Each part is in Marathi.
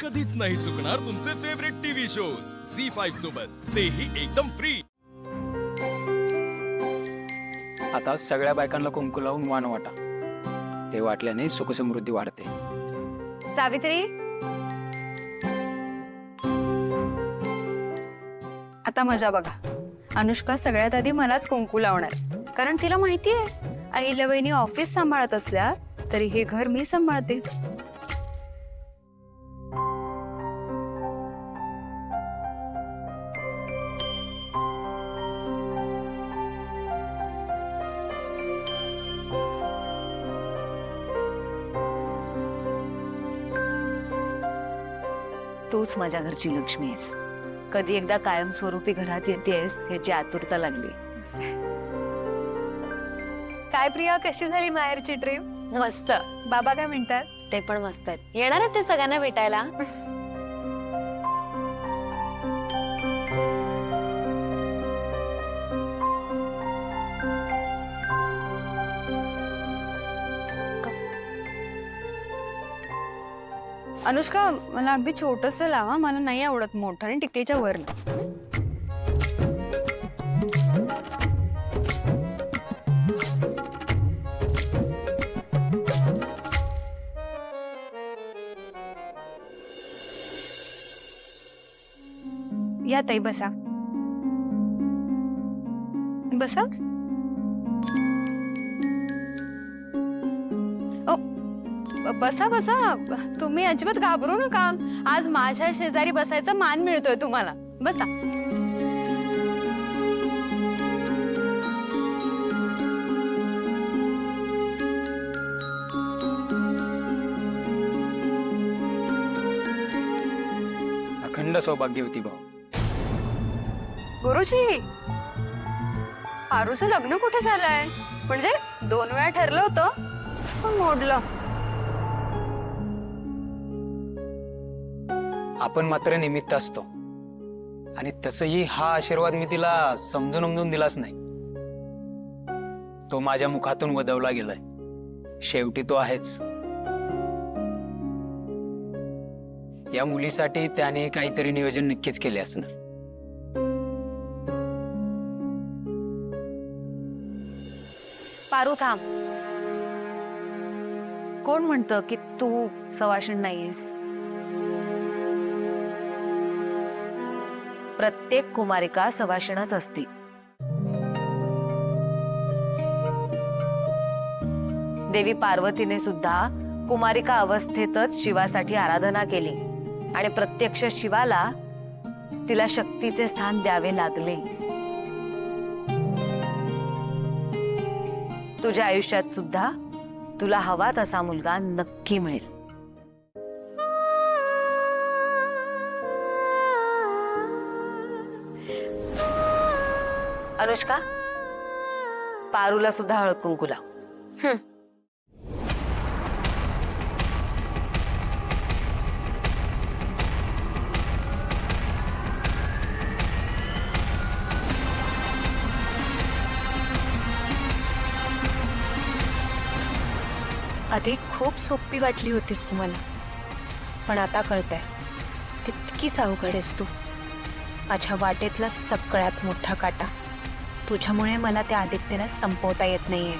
कधीच नाही चुकणार तुमचे favourite TV shows Zee five सोबत. तेही एकदम फ्री आता सगळ्या बायकांना कुंकू लावून वाण वाटा. ते वाटल्याने सुखसमृद्धी वाढते. सावित्री? आता मजा बघा. अनुष्का सगळ्यात आधी मलाच कुंकू लावणार कारण तिला माहिती आहे अहिल्याबाईनी ऑफिस सांभाळत असल्या तरी हे घर मी सांभाळते. तूच माझ्या घरची लक्ष्मी आहेस. कधी एकदा कायमस्वरूपी घरात येतेस ह्याची आतुरता लागली. काय प्रिया कशी झाली माहेरची ट्रिप मस्त. बाबा काय म्हणतात? ते पण मस्त आहेत. येणार आहेत ते सगळ्यांना भेटायला? अनुष्का मला अगदी छोटस लावा. मला नाही आवडत मोठं आणि टिकलीच्या वर नाही. या ताई बसा. बसा. बसा बसा. तुम्ही अजिबात घाबरू नका. आज माझ्या शेजारी बसायचा मान मिळतोय तुम्हाला. बसा. अखंड सौभाग्य होती भाऊ. गुरुजी आरूचं लग्न कुठे झालंय? म्हणजे दोन वेळा ठरलं होतं. पण मोडलं. आपण मात्र निमित्त असतो. आणि तसंही हा आशीर्वाद मी तिला समजून उमजून दिलाच नाही. तो माझ्या मुखातून वदवला गेलाय. शेवटी तो आहेच. या मुलीसाठी त्याने काहीतरी नियोजन नक्कीच केले असणार. पारू थांब. कोण म्हणतं की तू सवाशीण नाहीयेस? प्रत्येक कुमारिका सवाशिणच असते. देवी पार्वतीने सुद्धा कुमारिका अवस्थेतच शिवासाठी आराधना केली आणि प्रत्यक्ष शिवाला तिला शक्तीचे स्थान द्यावे लागले. तुझ्या आयुष्यात सुद्धा तुला हवा तसा मुलगा नक्की मिळेल. अनुष्का पारूला सुद्धा हळद कुंकू लाव आधी खूप सोपी वाटली होतीस तुम्हाला. पण आता कळतंय तितकीच अवघड आहेस तू. माझ्या वाटेतला सगळ्यात मोठा काटा. तुझ्यामुळे मला त्या आदित्यला संपवता येत नाहीये.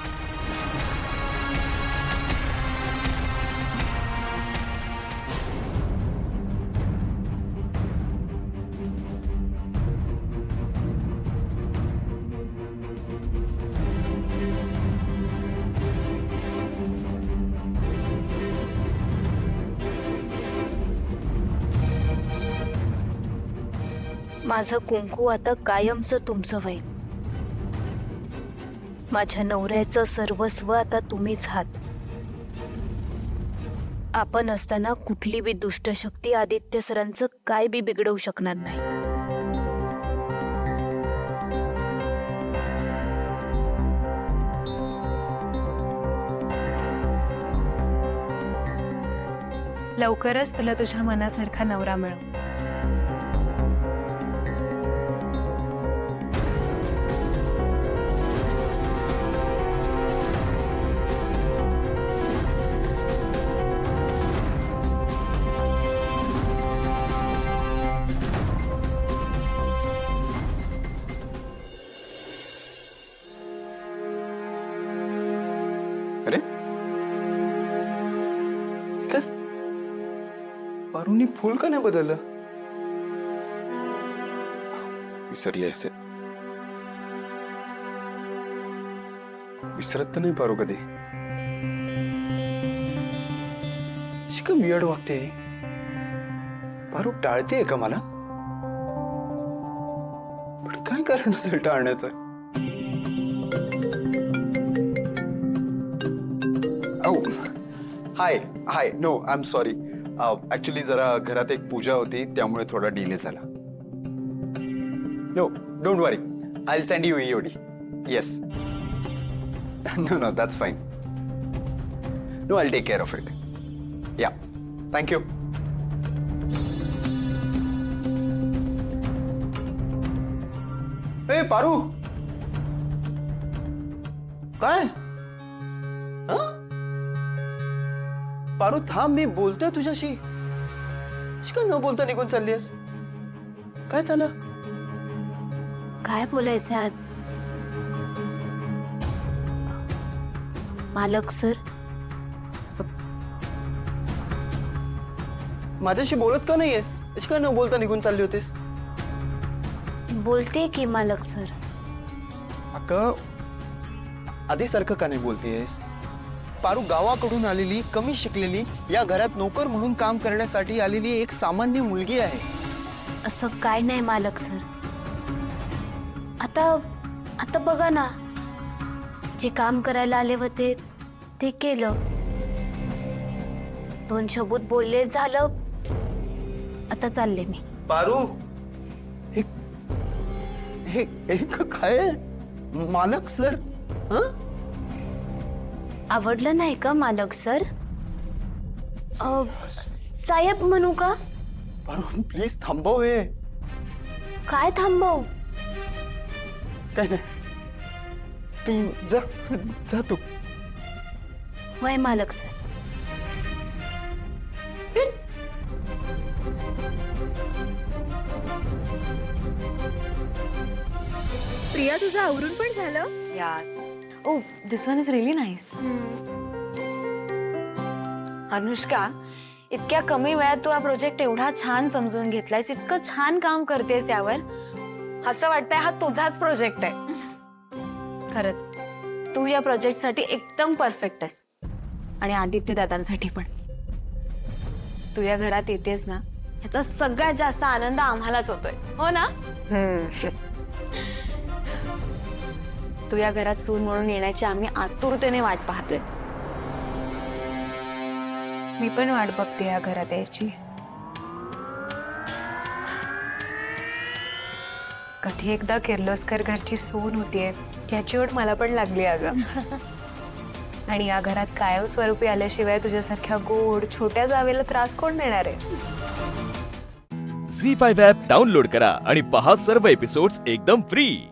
माझं कुंकू आता कायमचं तुमचं होईल. माझ्या नवऱ्याचं सर्वस्व आता तुम्हीच आहात. आपण असताना कुठली बी दुष्ट शक्ती आदित्य सरांचं काय बी बिघडवू शकणार नाही. लवकरच तुला तुझ्या मनासारखा नवरा मिळव अरे? पारुनी फूल का नाही बदललं? विसरले असेल. विसरत तर नाही पारू कधी. शिक बियड वागते? पारू टाळते का मला? पण काय कारण असेल टाळण्याचं? औ hi hi no I am sorry actually जरा घरात एक पूजा होती त्यामुळे थोडा डिले झाला. No don't worry I send you EOD yes no no that's fine no I take care of it yeah thank you ए पारू काय पारू थांब मी बोलतोय तुझ्याशी. का न बोलता निघून चाललीस काय झालं? काय बोलायचं आज मालक सर. माझ्याशी बोलत का नाहीयेस? अशी का न बोलता निघून चालली होतीस. बोलते की मालक सर? अक आधी सारखं का नाही बोलतेयस? पारू गावाकडून आलेली कमी शिकलेली या घरात नोकर म्हणून काम करण्यासाठी आलेली एक सामान्य मुलगी आहे. असं काय नाही मालक सर. आता आता बघा ना. जे काम करायला आले होते ते केलं. दोन शब्द बोलले झालं. आता चालले मी. पारू? हे हे हे काय? मालक सर हं? आवडलं नाही का मालक सर? अ, साहेब म्हणू का? पारू प्लीज थांबव हे. काय थांबव? काय नाही. तू जा जा तू. वय मालक सर. प्रिया तुझं आवरून पण झालं? या ओ this one is really nice Anushka इतक्या कमी वेळात तू हा प्रोजेक्ट एवढा छान समजून घेतलायस इतकं छान काम करतेस यावर. असं वाटतंय हा तुझाच प्रोजेक्ट आहे. खरंच तू या प्रोजेक्टसाठी एकदम परफेक्ट आहेस. आणि आदित्य दादांसाठी पण. तू या घरात येतेस ना ह्याचा सगळ्यात जास्त आनंद आम्हालाच होतोय. हो ना? तू या घरात सून म्हणून येण्याची आम्ही आतुरतेने वाट पाहतोय. मी पण वाट बघते या घरात यायची. कधी एकदा किर्लोस्कर घरची सून होतीये याची ओढ मला पण लागली अगं. आणि या घरात कायम स्वरूपी आल्याशिवाय तुझ्यासारख्या गोड छोट्या जावेला त्रास कोण देणार आहे? झी फाईव्ह ॲप डाउनलोड करा आणि पहा सर्व एपिसोड्स एकदम फ्री.